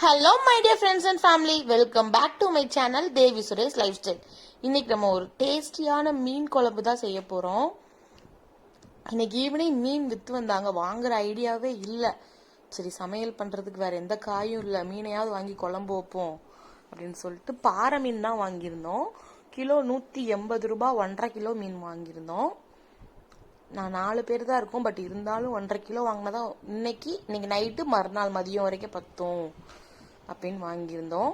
Hello my dear friends and family welcome back to my channel Devi Suresh lifestyle இன்னைக்கு நம்ம ஒரு டேஸ்டியான மீன் குழம்பு தான் செய்ய போகிறோம் இன்னைக்கு ஈவினிங் மீன் விற்று வந்தாங்க. வாங்குற ஐடியாவே இல்லை. சரி சமையல் பண்ணுறதுக்கு வேற எந்த காயும் இல்லை. மீனையாவது வாங்கி குழம்பு வைப்போம் அப்படின்னு சொல்லிட்டு பாறை மீன் தான் வாங்கியிருந்தோம். கிலோ நூற்றி எண்பது ரூபா ஒன்றரை கிலோ மீன் வாங்கியிருந்தோம். நான் நாலு பேர் தான் இருக்கோம். பட் இருந்தாலும் ஒன்றரை கிலோ வாங்கினதான் இன்னைக்கு இன்னைக்கு நைட்டு மறுநாள் மதியம் வரைக்கும் பத்தும். அப்படின்னு வாங்கியிருந்தோம்.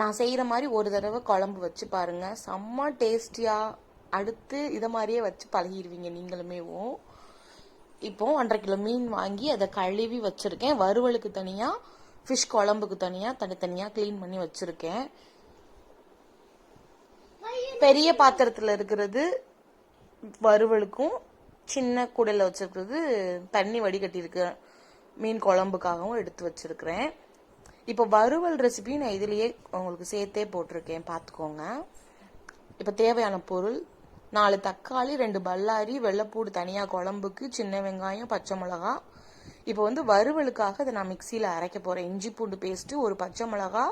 நான் செய்கிற மாதிரி ஒரு தடவை குழம்பு வச்சு பாருங்க. செம்ம டேஸ்டியாக அடுத்து இதை மாதிரியே வச்சு பழகிடுவீங்க நீங்களுமேவும் இப்போ ஒன்றரை கிலோ மீன் வாங்கி அதை கழுவி வச்சுருக்கேன். வறுவலுக்கு தனியாக ஃபிஷ் குழம்புக்கு தனியாக தனித்தனியாக க்ளீன் பண்ணி வச்சுருக்கேன். பெரிய பாத்திரத்தில் இருக்கிறது வறுவலுக்கும் சின்ன குடையில் வச்சுருக்கிறது தண்ணி வடிகட்டியிருக்கு. மீன் குழம்புக்காகவும் எடுத்து வச்சிருக்கிறேன். இப்போ வறுவல் ரெசிபி நான் இதுலேயே உங்களுக்கு சேர்த்தே போட்டிருக்கேன். பார்த்துக்கோங்க. இப்போ தேவையான பொருள் நாலு தக்காளி ரெண்டு பல்லாரி வெள்ளைப்பூடு தனியாக குழம்புக்கு சின்ன வெங்காயம் பச்சை மிளகா. இப்போ வந்து வறுவலுக்காக அதை நான் மிக்சியில் அரைக்க போகிறேன் இஞ்சி பூண்டு பேஸ்ட்டு ஒரு பச்சை மிளகா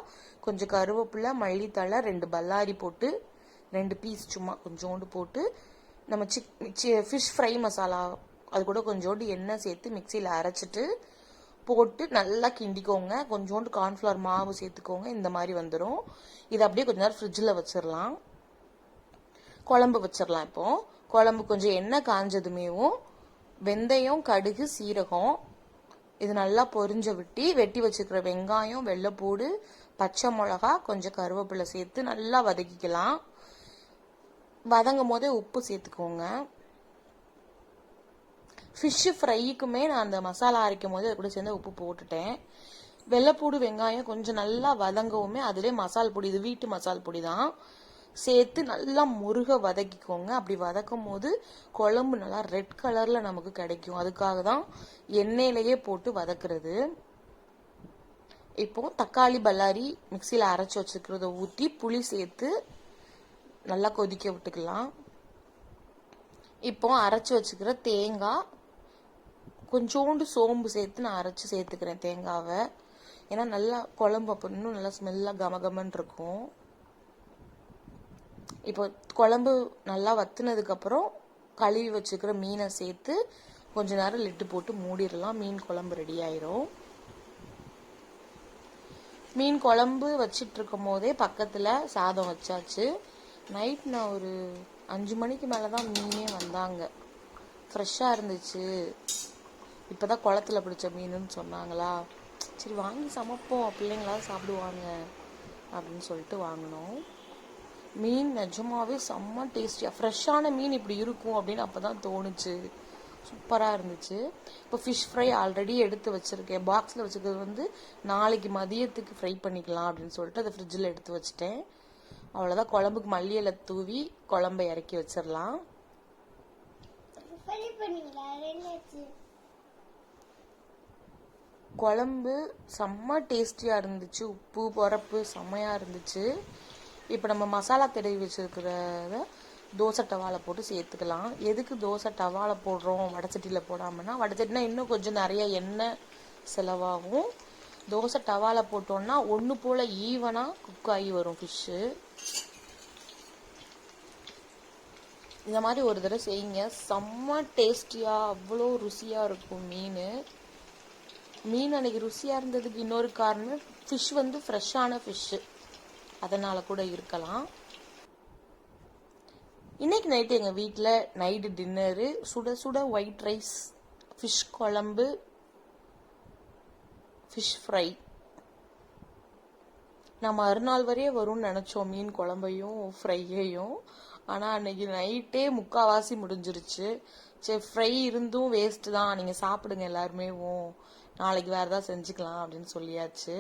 கொஞ்சம் கருவேப்பிலை மல்லித்தழை ரெண்டு பல்லாரி போட்டு ரெண்டு பீஸ் சும்மா கொஞ்சோண்டு போட்டு நம்ம சிக் ஃபிஷ் ஃப்ரை மசாலா அது கூட கொஞ்சோண்டு எண்ணெய் சேர்த்து மிக்சியில் அரைச்சிட்டு போட்டு நல்லா கிண்டிக்கோங்க. கொஞ்சோண்டு கார்ன்ஃப்ளவர் மாவு சேர்த்துக்கோங்க. இந்த மாதிரி வந்துடும் இதை அப்படியே கொஞ்ச நேரம் ஃப்ரிட்ஜில் வச்சிடலாம் குழம்பு வச்சிடலாம் இப்போ. குழம்பு கொஞ்சம் எண்ணெய் காஞ்சதுமேவும் வெந்தயம் கடுகு சீரகம் இது நல்லா பொரிஞ்ச விட்டி வெட்டி வச்சுக்கிற வெங்காயம் வெள்ளைப்பூடு பச்சை மிளகா கொஞ்சம் கருவேப்பிலை சேர்த்து நல்லா வதக்கிக்கலாம். வதங்கும் போதே உப்பு சேர்த்துக்கோங்க. ஃபிஷ்ஷு ஃப்ரைக்குமே நான் அந்த மசாலா அரைக்கும் போது அது கூட சேர்ந்து உப்பு போட்டுட்டேன். வெள்ளைப்பூடு வெங்காயம் கொஞ்சம் நல்லா வதங்கவுமே அதிலே மசால் பொடி இது வீட்டு மசால் பொடி தான். சேர்த்து நல்லா முருக வதக்கிக்கோங்க. அப்படி வதக்கும் போது குழம்பு நல்லா ரெட் கலரில் நமக்கு கிடைக்கும். அதுக்காக தான் எண்ணெயிலேயே போட்டு வதக்குறது. இப்போ தக்காளி பல்லாரி மிக்சியில் அரைச்சி வச்சுக்கிறத ஊற்றி புளி சேர்த்து நல்லா கொதிக்க விட்டுக்கலாம். இப்போ அரைச்சி வச்சுக்கிற தேங்காய் கொஞ்சோண்டு சோம்பு சேர்த்து நான் அரைச்சி சேர்த்துக்கிறேன் தேங்காவை. ஏன்னா நல்லா குழம்பு அப்போ இன்னும் நல்லா ஸ்மெல்லாக கமகமன் இருக்கும். இப்போ குழம்பு நல்லா வத்துனதுக்கப்புறம் கழுவி வச்சுக்கிற மீனை சேர்த்து கொஞ்ச நேரம் லிட்டு போட்டு மூடிடலாம். மீன் குழம்பு ரெடி ஆயிரும். மீன் குழம்பு வச்சிட்டு இருக்கும் போதே பக்கத்தில் சாதம் வச்சாச்சு. நைட் நான் ஒரு அஞ்சு மணிக்கு மேலே தான் மீனே வந்தாங்க. ஃப்ரெஷ்ஷாக இருந்துச்சு. இப்போ தான் குளத்துல பிடிச்ச மீனுன்னு சொன்னாங்களா? சரி வாங்கி சமைப்போம். பிள்ளைங்களாவது சாப்பிடுவாங்க அப்படின்னு சொல்லிட்டு வாங்கினோம். மீன் நிஜமாவே செம்ம டேஸ்டியாக ஃப்ரெஷ்ஷான மீன் இப்படி இருக்கும் அப்படின்னு அப்போ தான் தோணுச்சு. சூப்பராக இருந்துச்சு. இப்போ ஃபிஷ் ஃப்ரை ஆல்ரெடி எடுத்து வச்சுருக்கேன். பாக்ஸில் வச்சுக்கிறது வந்து நாளைக்கு மதியத்துக்கு ஃப்ரை பண்ணிக்கலாம் அப்படின்னு சொல்லிட்டு அதை ஃப்ரிட்ஜில் எடுத்து வச்சுட்டேன். அவ்வளோதான் குழம்புக்கு மல்லியில் தூவி குழம்பை இறக்கி வச்சிடலாம். என்னாச்சு குழம்பு செம்ம டேஸ்டியாக இருந்துச்சு. உப்பு பொறப்பு செம்மையாக இருந்துச்சு. இப்போ நம்ம மசாலா தடவி வச்சுருக்கிறத தோசை டவாவில் போட்டு சேர்த்துக்கலாம். எதுக்கு தோசை டவால போடுறோம்? வடச்சட்டியில் போடாமன்னா வடச்சட்டினா இன்னும் கொஞ்சம் நிறைய எண்ணெய் செலவாகும். தோசை டவால போட்டோம்னா ஒன்று போல் ஈவனாக குக் ஆகி வரும் ஃபிஷ்ஷு இந்த மாதிரி ஒரு தடவை செய்யுங்க. செம்ம டேஸ்டியாக அவ்வளோ ருசியாக இருக்கும் மீன். மீன் அன்னைக்கு ருசியாக இருந்ததுக்கு இன்னொரு காரணம் ஃபிஷ் வந்து ஃப்ரெஷ்ஷான ஃபிஷ்ஷு அதனால் கூட இருக்கலாம். இன்னைக்கு நைட்டு எங்கள் வீட்டில் நைட்டு டின்னரு சுட சுட ஒயிட் ரைஸ் ஃபிஷ் குழம்பு ஃபிஷ் ஃப்ரை நான் மறுநாள் வரையே வரும்னு நினச்சோம் மீன் குழம்பையும் ஃப்ரையையும் ஆனால் அன்னைக்கு நைட்டே முக்காவாசி முடிஞ்சிருச்சு. சரி ஃப்ரை இருந்தும் வேஸ்ட்டு தான். நீங்கள் சாப்பிடுங்க எல்லாருமேவும் நாளைக்கு வேறு ஏதாவது செஞ்சுக்கலாம் அப்படின்னு சொல்லியாச்சு.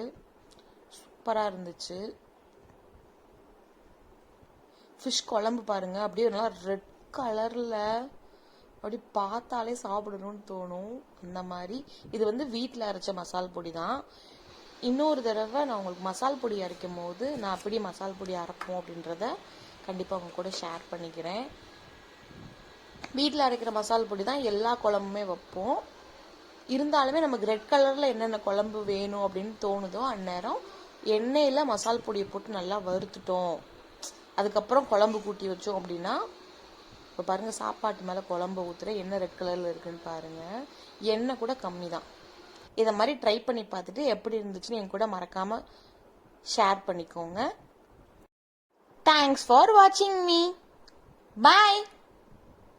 சூப்பராக இருந்துச்சு. ஃபிஷ் குழம்பு பாருங்கள் அப்படியே நல்லா ரெட் கலரில் அப்படி பார்த்தாலே சாப்பிடணும்னு தோணும். அந்த மாதிரி. இது வந்து வீட்டில் அரைச்ச மசால் பொடி தான். இன்னொரு தடவை நான் உங்களுக்கு மசால் பொடி அரைக்கும் போது நான் எப்படி மசால் பொடி அரைப்போம் அப்படின்றத கண்டிப்பாக உங்க கூட ஷேர் பண்ணிக்கிறேன். வீட்டில் அரைக்கிற மசால் பொடி தான் எல்லா குழம்புமே வைப்போம். இருந்தாலுமே நமக்கு ரெட் கலரில் என்னென்ன குழம்பு வேணும் அப்படின்னு தோணுதோ அந்நேரம் எண்ணெயில் மசால் பொடியை போட்டு நல்லா வறுத்துட்டோம். அதுக்கப்புறம் குழம்பு கூட்டி வச்சோம் அப்படின்னா இப்போ பாருங்கள் சாப்பாட்டு மேலே குழம்பு ஊற்றுற எண்ணெய் ரெட் கலரில் இருக்குன்னு பாருங்கள் எண்ணெய் கூட கம்மி தான் இதை மாதிரி ட்ரை பண்ணி பார்த்துட்டு எப்படி இருந்துச்சுன்னு என் கூட மறக்காமல் ஷேர் பண்ணிக்கோங்க. தேங்க்ஸ் ஃபார் வாட்சிங் மீ பாய்